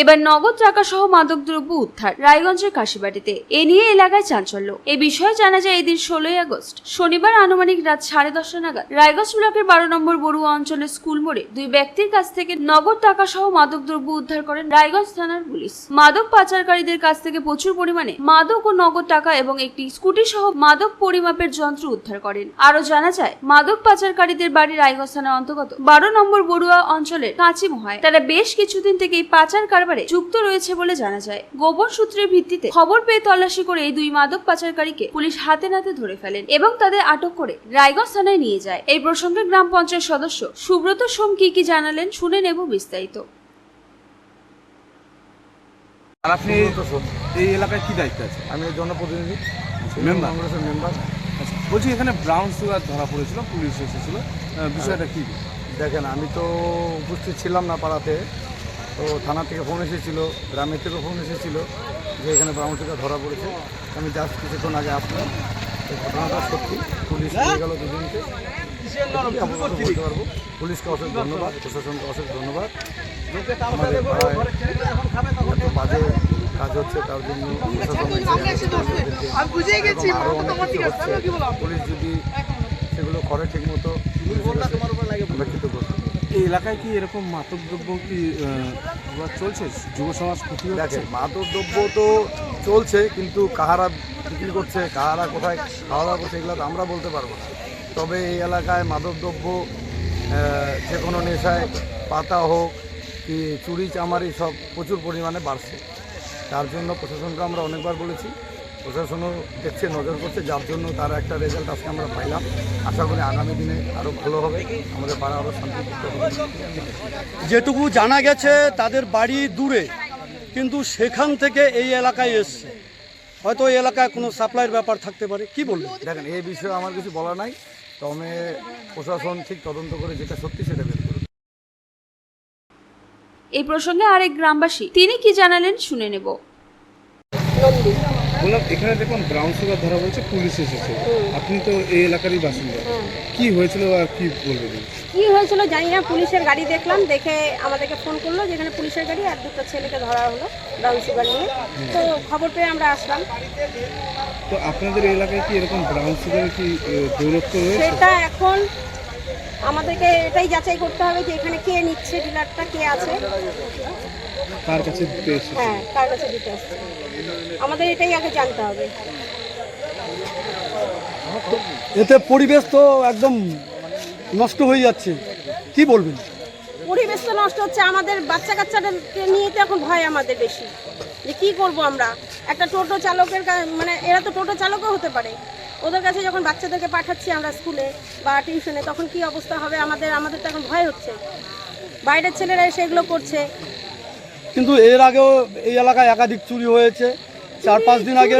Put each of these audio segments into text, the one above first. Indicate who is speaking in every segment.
Speaker 1: এবার নগদ টাকা সহ মাদকদ্রব্য উদ্ধার রায়গঞ্জের কাশিবাড়িতে। এ নিয়ে এলাকায় চাঞ্চল্য। এ বিষয়ে জানা যায়, এদিন ষোলোই আগস্ট, শনিবার আনুমানিক রাত সাড়ে দশটা নাগাদ রায়গঞ্জ ব্লকের বারো নম্বর বড়ুয়া অঞ্চলের স্কুল মোড়ে দুই ব্যক্তির কাছ থেকে নগদ টাকা সহ মাদকদ্রব্য উদ্ধার করেন রায়গঞ্জ থানার পুলিশ। মাদক পাচারকারীদের কাছ থেকে প্রচুর পরিমাণে মাদক ও নগদ টাকা এবং একটি স্কুটি সহ মাদক পরিমাপের যন্ত্র উদ্ধার করেন। আরও জানা যায়, মাদক পাচারকারীদের বাড়ি রায়গঞ্জ থানার অন্তর্গত বারো নম্বর বড়ুয়া অঞ্চলের কাঁচি মহায়। তারা বেশ কিছুদিন থেকেই পাচার কারবারে যুক্ত রয়েছে বলে জানা যায়। গোপন সূত্রের ভিত্তিতে খবর পেয়ে তল্লাশি করে এই দুই মাদক পাচারকারীকে পুলিশ হাতে নাতে ধরে ফেলেন এবং তাদের আটক করে রায়গঞ্জ থানায় নিয়ে যায়। এই প্রসঙ্গে গ্রাম পঞ্চায়েত সদস্য সুব্রত সোম কি কি জানালেন শুনে নেব বিস্তারিত।
Speaker 2: আর আপনি এই এলাকায় কি দায়িত্ব আছে
Speaker 3: আমি জনপ্রতিনিধি।
Speaker 2: মেম্বার?
Speaker 3: কংগ্রেসের মেম্বার।
Speaker 2: আচ্ছা, বলছি এখানে ব্রাউন সুগার ধরা পড়েছিল পুলিশ এসেছিল। বিষয়টা কি?
Speaker 3: দেখেন আমি তো উপস্থিত ছিলাম না পাড়াতে। তো থানা থেকে ফোন এসেছিল গ্রামের থেকেও ফোন এসেছিল যে এখানে ব্রাহ্মণটিকা ধরা পড়েছে। আমি জাস্ট কিছুক্ষণ আগে আসলাম। এই ঘটনাটা সত্যি পুলিশ নিয়ে গেল দুজনকে। বলতে পারব। পুলিশকে অশেষ ধন্যবাদ প্রশাসনকে অশেষ ধন্যবাদ। আমাদের বাজে কাজ হচ্ছে তার জন্য পুলিশ যদি সেগুলো করে ঠিক মতো আমরা কৃতজ্ঞ।
Speaker 2: এই এলাকায় কি এরকম মাদক দ্রব্য কি চলছে? যুব সমাজ ক্ষতি হচ্ছে
Speaker 3: মাদক দ্রব্য তো চলছে কিন্তু কাহারা বিক্রি করছে কাহারা কোথায় খাওয়া দাওয়া করছে এগুলো তো আমরা বলতে পারব না। তবে এই এলাকায় মাদক দ্রব্য যে কোনো নেশায় পাতা হোক কি চুরি চামারি সব প্রচুর পরিমাণে বাড়ছে। তার জন্য প্রশাসনকে আমরা অনেকবার বলেছি প্রশাসনও দেখছে নজর করছে যার জন্য তার একটা রেজাল্ট আজকে আমরা পাইলাম। আশা করি আগামী দিনে আরও ভালো হবে আমাদের পাড়া আরও শান্তিযুক্ত হবে।
Speaker 4: যেটুকু জানা গেছে তাদের বাড়ি দূরে কিন্তু সেখান থেকে এই এলাকায় এসছে। হয়তো এই এলাকায় কোনো সাপ্লাইয়ের ব্যাপার থাকতে পারে কি বলবেন?
Speaker 3: দেখেন এই বিষয়ে আমার কিছু বলা নাই। তবে প্রশাসন ঠিক তদন্ত করে যেটা সত্যি সেটা বের করবে
Speaker 1: এই প্রসঙ্গে আরেক গ্রামবাসী তিনি কি জানালেন শুনে নেব।
Speaker 2: বললাম এখানে দেখুন ব্রাউন সুগার ধরা পড়েছে পুলিশ এসেছে। আপনি তো এই এলাকারই বাসিন্দা। কি হয়েছিল আর কি বলবেন?
Speaker 5: কি হয়েছিল জানি না পুলিশের গাড়ি দেখলাম দেখে আমাদেরকে ফোন করল যেখানে পুলিশের গাড়ি আর দুটো ছেলেকে ধরা হলো ব্রাউন সুগার নিয়ে। তো খবর পেয়ে আমরা আসলাম।
Speaker 2: তো আপনাদের এলাকায় কি এরকম ব্রাউন সুগারের কি দৌরত্ব রয়েছে?
Speaker 5: সেটা এখন আমাদেরকে এটাই যাচাই করতে হবে যে এখানে কে নিচ্ছে ডিলারটা কে আছে।
Speaker 2: তার কাছে দিতে
Speaker 5: হ্যাঁ কার কাছে দিতে আসছে আমাদের এটাই আগে জানতে হবে।
Speaker 4: এতে পরিবেশ তো একদম নষ্ট হয়ে যাচ্ছে। কি বলবেন?
Speaker 5: পরিবেশ তো নষ্ট হচ্ছে। আমাদের বাচ্চা কাচ্চাদেরকে নিয়ে তো এখন ভয় আমাদের বেশি। যে কি করব আমরা? একটা টোটো চালকের মানে এরা তো টোটো চালকও হতে পারে। ওদের কাছে যখন বাচ্চাদেরকে পাঠাচ্ছি আমরা স্কুলে বা টিউশনে তখন কি অবস্থা হবে? আমাদের আমাদের তো এখন ভয় হচ্ছে। বাইরের ছেলেরা এসে এগুলো করছে।
Speaker 4: কিন্তু এর আগেও এই এলাকায় একাধিক চুরি হয়েছে। চার পাঁচ দিন আগে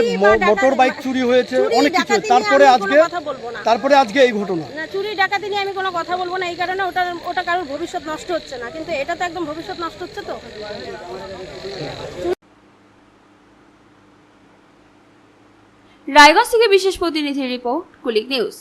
Speaker 4: মোটর বাইক চুরি হয়েছে অনেক কিছু। তারপরে আজকে
Speaker 5: কথা বলব না।
Speaker 4: তারপরে আজকে এই ঘটনা।
Speaker 5: না চুরি ডাকাতি নিয়ে আমি কোনো কথা বলব না। এই কারণে ওটা ওটা কারোর ভবিষ্যৎ নষ্ট হচ্ছে না। কিন্তু এটা তো একদম ভবিষ্যৎ নষ্ট হচ্ছে তো।
Speaker 1: রায়গঞ্জ থেকে বিশেষ প্রতিনিধি রিপোর্ট কুলিক নিউজ।